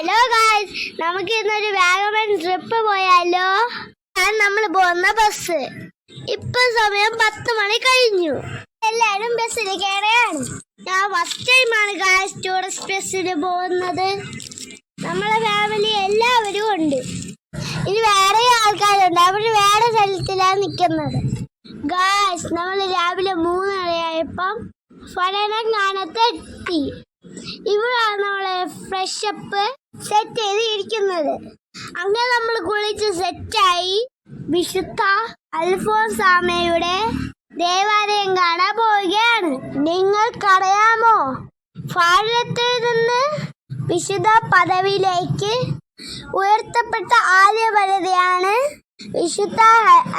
Hello guys നമുക്ക് ഇന്നൊരു Vagamon trip പോയാലോ? ഞാൻ നമ്മൾ പോകുന്ന ബസ് ഇപ്പൊ സമയം പത്ത് മണി കഴിഞ്ഞു. എല്ലാരും ബസ്സിൽ കയറിയാണ് ഞാൻ ഫസ്റ്റ് ടൈമാണ് ഗായ്സ് ടൂറിസ്റ്റ് ബസ്സിൽ പോകുന്നത്. നമ്മളെ ഫാമിലി എല്ലാവരും ഉണ്ട്. ഇനി വേറെ ആൾക്കാരുണ്ട്. അവർ വേറെ സ്ഥലത്തിലാണ് നിൽക്കുന്നത് ഗായ്സ് നമ്മൾ രാവിലെ മൂന്നരയായപ്പം ഫലനം കാണത്തെത്തി ഇവിടാണ് നമ്മളെ ഫ്രഷ് അപ്പ് സെറ്റ് ചെയ്ത് ഇരിക്കുന്നത്. അങ്ങനെ നമ്മൾ കുളിച്ച് സെറ്റായി വിശുദ്ധ അൽഫോസാമയുടെ ദേവാലയം കാണാൻ പോവുകയാണ്. നിങ്ങൾക്കറിയാമോ ഭാരതത്തിൽ നിന്ന് വിശുദ്ധ പദവിയിലേക്ക് ഉയർത്തപ്പെട്ട ആദ്യ വനിതയാണ് വിശുദ്ധ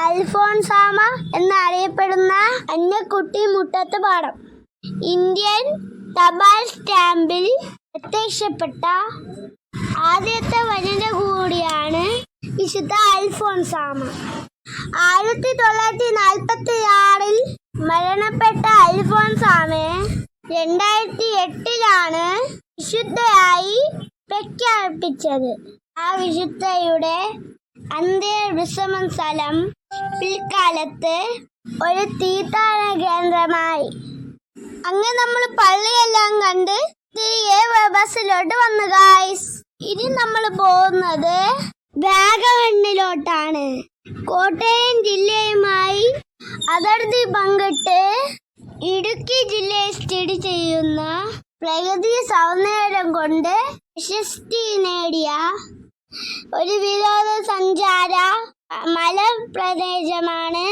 അൽഫോൺസാമ എന്നറിയപ്പെടുന്ന അന്നക്കുട്ടി മുട്ടത്ത് പാടം. ഇന്ത്യൻ തപാൽ സ്റ്റാമ്പിൽ പ്രത്യക്ഷപ്പെട്ട ആദ്യത്തെ വനിത കൂടിയാണ് വിശുദ്ധ അൽഫോൻസാമ ആയിരത്തി തൊള്ളായിരത്തി നാൽപ്പത്തി ആറിൽ മരണപ്പെട്ട അൽഫോൻസാമയെ രണ്ടായിരത്തി എട്ടിലാണ് വിശുദ്ധയായി പ്രഖ്യാപിച്ചത്. ആ വിശുദ്ധയുടെ അന്ത്യവിശ്രമം സ്ഥലം പിൽക്കാലത്ത് ഒരു തീർത്ഥാടന കേന്ദ്രമായി. അങ്ങനെ നമ്മൾ പള്ളിയെല്ലാം കണ്ട് തിരികെ ബസ്സിലോട്ട് വന്നു ഗായ്സ് ഇനി നമ്മൾ പോകുന്നത് വാഗമണ്ണിലോട്ടാണ്. കോട്ടയം ജില്ലയുമായി അതിർത്തി പങ്കിട്ട് ഇടുക്കി ജില്ലയെ സ്ഥിതി ചെയ്യുന്ന പ്രകൃതി സൗന്ദര്യം കൊണ്ട് പ്രശസ്തി നേടിയ ഒരു വിനോദസഞ്ചാര മലപ്രദേശമാണ്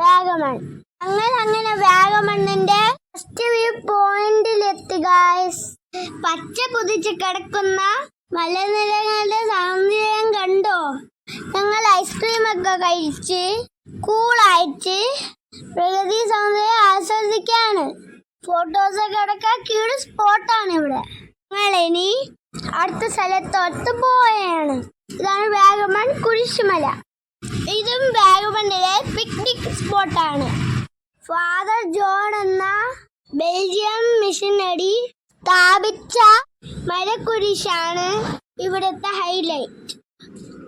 വാഗമൺ. അങ്ങനെ അങ്ങനെ വാഗമണ്ണിന്റെ ഫസ്റ്റ് വ്യൂ പോയിന്റിലെത്തുക പച്ച പുതിച്ച് കിടക്കുന്ന മലനിരകളുടെ സൗന്ദര്യം കണ്ടോ? ഞങ്ങൾ ഐസ്ക്രീം ഒക്കെ കഴിച്ച് കൂളായിട്ട് പ്രകൃതി സൗന്ദര്യം ആസ്വദിക്കാണ്. ഫോട്ടോസ് ഒക്കെ അടക്കാൻ ക്യൂട് സ്പോട്ടാണ് ഇവിടെ. ഞങ്ങൾ ഇനി അടുത്ത സ്ഥലത്തോട്ട് പോവുകയാണ് ഇതാണ് വാഗമൺ കുരിശുമല. ഇതും വാഗമണ്ണിലെ പിക്നിക് സ്പോട്ടാണ് ഫാദർ ജോൺ എന്ന ബെൽജിയം മിഷനറി സ്ഥാപിച്ച മരക്കുരിശാണ് ഇവിടുത്തെ ഹൈലൈറ്റ്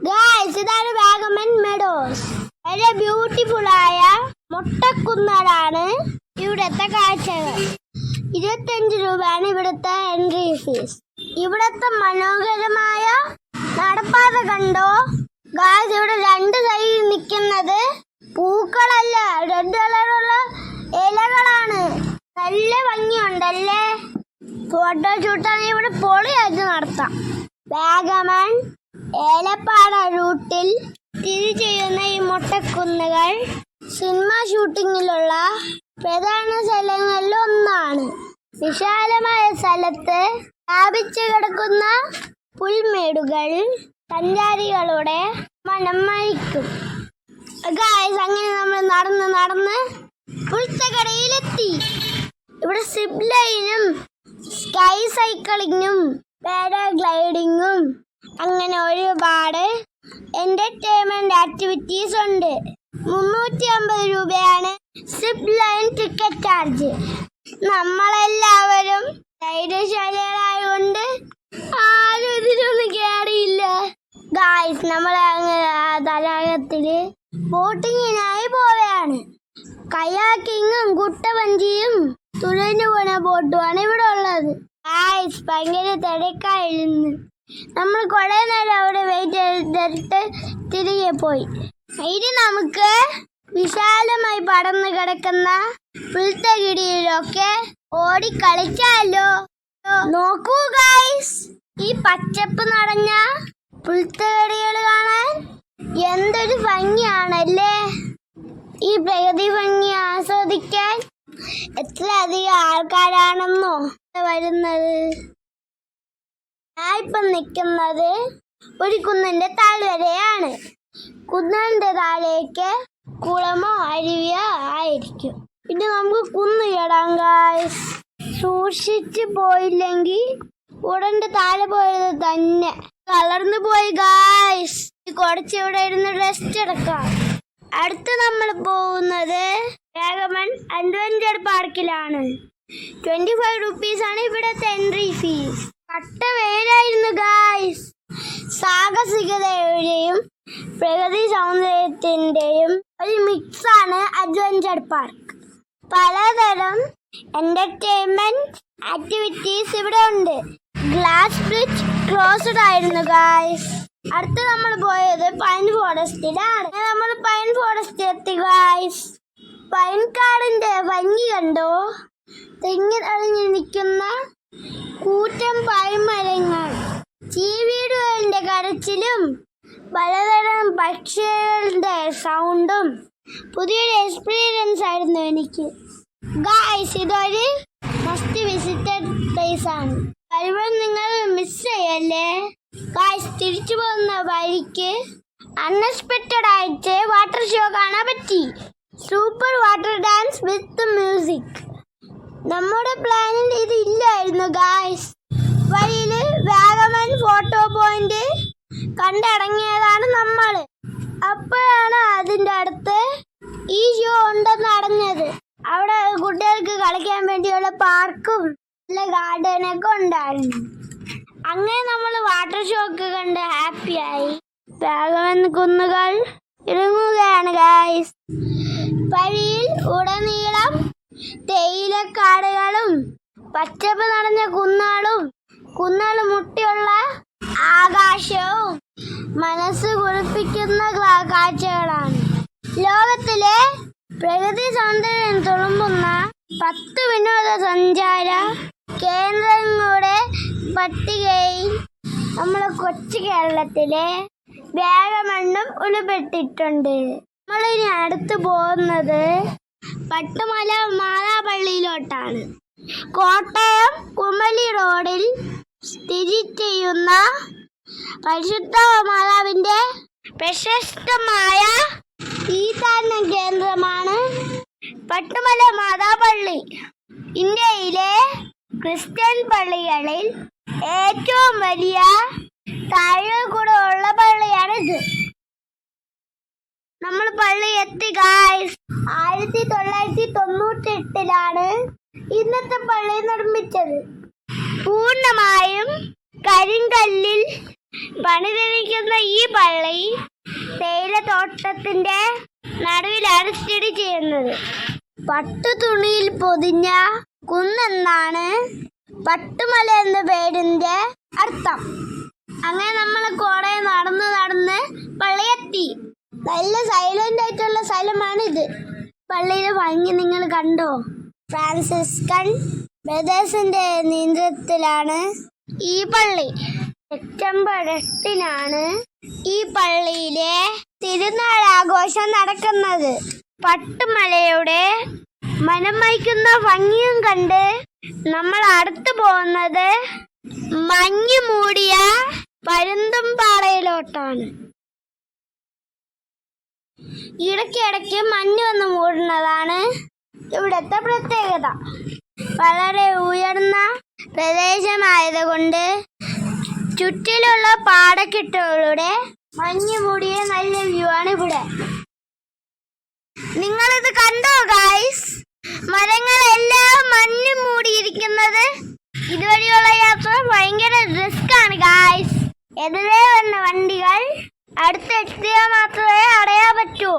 ഗായ്സ് ഇതാണ് വാഗമൺ മെഡോസ് വളരെ ബ്യൂട്ടിഫുൾ ആയ മുട്ടക്കുന്നതാണ് ഇവിടുത്തെ കാഴ്ചകൾ. ഇരുപത്തഞ്ച് രൂപയാണ് ഇവിടുത്തെ എൻട്രി ഫീസ് ഇവിടുത്തെ മനോഹരമായ നടപ്പാത കണ്ടോ? ഗായ്സ് ഇവിടെ രണ്ട് സൈഡിൽ നിൽക്കുന്നത് പൂക്കളല്ല. രണ്ട് കളറുള്ള ഇലകളാണ്. നല്ല ഭംഗിയുണ്ടല്ലേ? ഫോട്ടോ ഷൂട്ടാണെങ്കിൽ ഇവിടെ പൊളിയായിട്ട് നടത്താം. വാഗമൺ ഏലപ്പാട റൂട്ടിൽ സ്ഥിതി ചെയ്യുന്ന ഈ മുട്ടക്കുന്നുകൾ സിനിമ ഷൂട്ടിങ്ങിലുള്ള പ്രധാന സ്ഥലങ്ങളിൽ ഒന്നാണ്. വിശാലമായ സ്ഥലത്ത് വ്യാപിച്ചു കിടക്കുന്ന പുൽമേടുകൾ സഞ്ചാരികളുടെ മനം മഴിക്കും ഗായസ് അങ്ങനെ നമ്മൾ നടന്ന് നടന്ന് പുൽത്തകടയിലെത്തി. ഇവിടെ സിപ്പ് ലൈനും സ്കൈ സൈക്ലിങ്ങും പാരാഗ്ലൈഡിങ്ങും അങ്ങനെ ഒരുപാട് എന്റർടൈൻമെന്റ് ആക്ടിവിറ്റീസ് ഉണ്ട്. മുന്നൂറ്റി അമ്പത് രൂപയാണ് സിപ്പ് ലൈൻ ടിക്കറ്റ് ചാർജ് നമ്മളെല്ലാവരും ധൈര്യശാലികളായതുകൊണ്ട് ആരും ഇതിലൊന്നും കയറിയില്ല ഗായ്സ് നമ്മൾ തടാകത്തിൽ ബോട്ടിങ്ങിനായി പോവുകയാണ്. കയാക്കിങ്ങും കുട്ടവഞ്ചിയും തുഴഞ്ഞു പോണ ബോട്ടുമാണ് ഇവിടെ ഉള്ളത്. ആയിസ് ഭയങ്കര തിരക്കായിരുന്നു. നമ്മൾ കുറെ നേരം അവിടെ വെയിറ്റ് ചെയ്തിട്ട് തിരികെ പോയി. ഇനി നമുക്ക് വിശാലമായി പടന്ന് കിടക്കുന്ന പുൽത്തകിടിയിലൊക്കെ ഓടി കളിച്ചാലോ നോക്കൂ ഗൈസ് ഈ പച്ചപ്പ് നടഞ്ഞ പുൽത്തകിടികൾ കാണാൻ എന്തൊരു ഭംഗിയാണല്ലേ? ഈ പ്രകൃതി ഭംഗി ആസ്വദിക്കാൻ എത്ര അധികം ആൾക്കാരാണെന്നോ വരുന്നത്? ഞാൻ ഇപ്പം നിൽക്കുന്നത് ഒരു കുന്നിന്റെ താഴ്വരയാണ്. കുന്നിന്റെ താഴേക്ക് കുളമോ അരുവിയോ ആയിരിക്കും. പിന്നെ നമുക്ക് കുന്ന് കയറാം ഗായ്സ് സൂക്ഷിച്ചു പോയില്ലെങ്കിൽ ഉടന്റെ താഴെ പോയത് തന്നെ. കളർന്നു പോയി ഗായ്സ് കുറച്ച് ഇവിടെ ഇരുന്ന് റെസ്റ്റ് എടുക്കാം. അടുത്ത് നമ്മൾ പോകുന്നത് വാഗമൺ അഡ്വഞ്ചർ പാർക്കിലാണ്. ട്വന്റി ഫൈവ് റുപ്പീസ് ആണ് ഇവിടുത്തെ എൻട്രി ഫീസ് കട്ട വെയിലായിരുന്നു ഗായ്സ് സാഹസികതയുടെയും പ്രകൃതി സൗന്ദര്യത്തിന്റെയും ഒരു മിക്സ് ആണ് അഡ്വഞ്ചർ പാർക്ക് പലതരം എന്റർടൈൻമെന്റ് ആക്ടിവിറ്റീസ് ഇവിടെ ഉണ്ട്. ഗ്ലാസ് ബ്രിഡ്ജ് ക്ലോസ്ഡ് ആയിരുന്നു ഗായ്സ് അടുത്ത് നമ്മൾ പോയത് പൈൻ ഫോറസ്റ്റിലാണ് നമ്മൾ പൈൻ ഫോറസ്റ്റ് എത്തി ഗായ്സ് പൈൻ കാടിന്റെ ഭംഗി കണ്ടോ? തെങ്ങിൽ അഴിഞ്ഞു നിൽക്കുന്ന കൂറ്റൻ പൈമരങ്ങൾ ചീവീടുകളുടെ കരച്ചിലും പലതരം പക്ഷികളുടെ സൗണ്ടും പുതിയൊരു എക്സ്പീരിയൻസ് ആയിരുന്നു എനിക്ക്. ഗായ്സ് ഇതൊരു മസ്റ്റ് വിസിറ്റഡ് പ്ലേസ് ആണ്. വരുമ്പോൾ നിങ്ങൾ മിസ് ചെയ്യല്ലേ? ഗായ്സ് തിരിച്ചു പോകുന്ന വഴിക്ക് അൺഎക്സ്പെക്റ്റഡ് ആയിട്ട് വാട്ടർ ഷോ കാണാൻ പറ്റി. Super water dance with music നമ്മുടെ പ്ലാനിൽ ഇത് ഇല്ലായിരുന്നു ഗായ്സ് വഴിയിൽ വാഗമൺ ഫോട്ടോ പോയിന്റ് കണ്ടടങ്ങിയതാണ് നമ്മൾ. അപ്പോഴാണ് അതിന്റെ അടുത്ത് ഈ ഷോ ഉണ്ടെന്ന് അറിഞ്ഞത്. അവിടെ കുട്ടികൾക്ക് കളിക്കാൻ വേണ്ടിയുള്ള പാർക്കും നല്ല ഗാർഡനൊക്കെ ഉണ്ടായിരുന്നു. അങ്ങനെ നമ്മൾ വാട്ടർ ഷോ ഒക്കെ കണ്ട് ഹാപ്പിയായി വാഗമൺ കുന്നുകൾ ഇറങ്ങുകയാണ് ഗായ്സ് വഴിയിൽ ഉടനീളം തേയിലക്കാടുകളും പച്ചപ്പ് നിറഞ്ഞ കുന്നാളും കുന്നാൾ മുട്ടിയുള്ള ആകാശവും മനസ്സ് കുളിപ്പിക്കുന്ന കാഴ്ചകളാണ് ലോകത്തിലെ പ്രകൃതി സൗന്ദര്യം തുളുമ്പുന്ന പത്ത് വിനോദ സഞ്ചാര കേന്ദ്രങ്ങളുടെ പട്ടികയിൽ നമ്മളെ കൊച്ചു കേരളത്തിലെ വേഗമണ്ണും ഉൾപ്പെട്ടിട്ടുണ്ട്. നമ്മളിനി അടുത്ത് പോകുന്നത് പട്ടുമല മാതാപള്ളിയിലോട്ടാണ്. കോട്ടയം കുമലി റോഡിൽ സ്ഥിതി ചെയ്യുന്ന പരിശുദ്ധ മാതാവിന്റെ പ്രശസ്തമായ തീർത്ഥാടന കേന്ദ്രമാണ് പട്ടുമല മാതാപള്ളി. ഇന്ത്യയിലെ ക്രിസ്ത്യൻ പള്ളികളിൽ ഏറ്റവും വലിയ താഴെ കൂടെ ഉള്ള പള്ളിയാണിത്. നമ്മൾ പള്ളി എത്തി ഗായ്സ് ആയിരത്തി തൊള്ളായിരത്തി തൊണ്ണൂറ്റി എട്ടിലാണ് ഇന്നത്തെ പള്ളി നിർമ്മിച്ചത്. പൂർണമായും കരിങ്കല്ലിൽ പണിതിരിക്കുന്ന ഈ പള്ളി തേയിലത്തോട്ടത്തിന്റെ നടുവിലാണ് സ്ഥിതി ചെയ്യുന്നത്. പട്ടു തുണിയിൽ പൊതിഞ്ഞ കുന്നെന്നാണ് പട്ടുമല എന്ന പേരിന്റെ അർത്ഥം. അങ്ങനെ നമ്മൾ കുറെ നടന്ന് നടന്ന് പള്ളിയെത്തി നല്ല സൈലന്റ് ആയിട്ടുള്ള സ്ഥലമാണ് ഇത് പള്ളിയിലെ ഭംഗി നിങ്ങൾ കണ്ടോ? ഫ്രാൻസിസ്കൻ ബ്രദേഴ്സിന്റെ നിയന്ത്രണത്തിലാണ് ഈ പള്ളി. സെപ്റ്റംബർ എട്ടിനാണ് ഈ പള്ളിയിലെ തിരുനാൾ ആഘോഷം നടക്കുന്നത്. പട്ടുമലയുടെ മനമയക്കുന്ന ഭംഗിയും കണ്ട് നമ്മൾ അടുത്തു പോകുന്നത് മഞ്ഞു മൂടിയ പരുന്തും പാറയിലോട്ടാണ് ഇടയ്ക്കിടയ്ക്ക് മഞ്ഞ് വന്ന് മൂടുന്നതാണ് ഇവിടുത്തെ പ്രത്യേകത. വളരെ ഉയർന്ന പ്രദേശമായതുകൊണ്ട് ചുറ്റിലുള്ള പാടക്കെട്ടുകളുടെ മഞ്ഞ് മൂടിയ നല്ല വ്യൂ ആണ് ഇവിടെ. നിങ്ങളിത് കണ്ടോ ഗായ്സ് മരങ്ങളെല്ലാം മഞ്ഞ് മൂടിയിരിക്കുന്നത് ഇതുവഴിയുള്ള യാത്ര ഭയങ്കര റിസ്ക് ആണ് ഗായ്സ് എതിരെ വന്ന വണ്ടികൾ അടുത്തെത്തിയാൽ മാത്രമേ അടയാൻ പറ്റൂ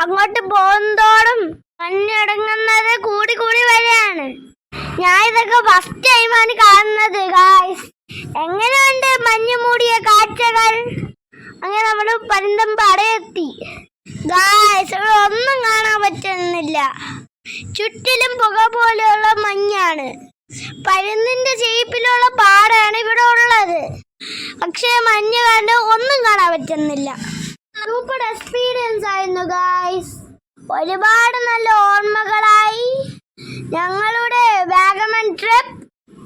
അങ്ങോട്ട് പോകുന്തോറും മഞ്ഞടങ്ങുന്നത് കൂടി കൂടി വരികയാണ് ഞാൻ ഇതൊക്കെ ഫസ്റ്റ് ടൈമാണ് കാണുന്നത് ഗായ്സ് എങ്ങനെയുണ്ട് മഞ്ഞ് മൂടിയ കാഴ്ചകൾ? അങ്ങനെ നമ്മൾ പരിന്തം പടയെത്തി ഗായ്സ് ഒന്നും കാണാൻ പറ്റുന്നില്ല. ചുറ്റിലും പുക പോലെയുള്ള മഞ്ഞാണ്. പരുന്തിന്റെ ഷേപ്പിലുള്ള പാടാണ് ഇവിടെ ഉള്ളത്. പക്ഷേ മഞ്ഞ് കണ്ട് ഒന്നും കാണാൻ പറ്റുന്നില്ല. സൂപ്പർ എക്സ്പീരിയൻസ് ആയിരുന്നു ഗായ്സ് ഒരുപാട് നല്ല ഓർമ്മകളായി. ഞങ്ങളുടെ വാഗമൺ ട്രിപ്പ്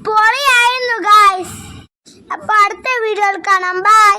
പൊളിയായിരുന്നു ഗായ്സ് അപ്പൊ അടുത്ത വീഡിയോയിൽ കാണാം. ബൈ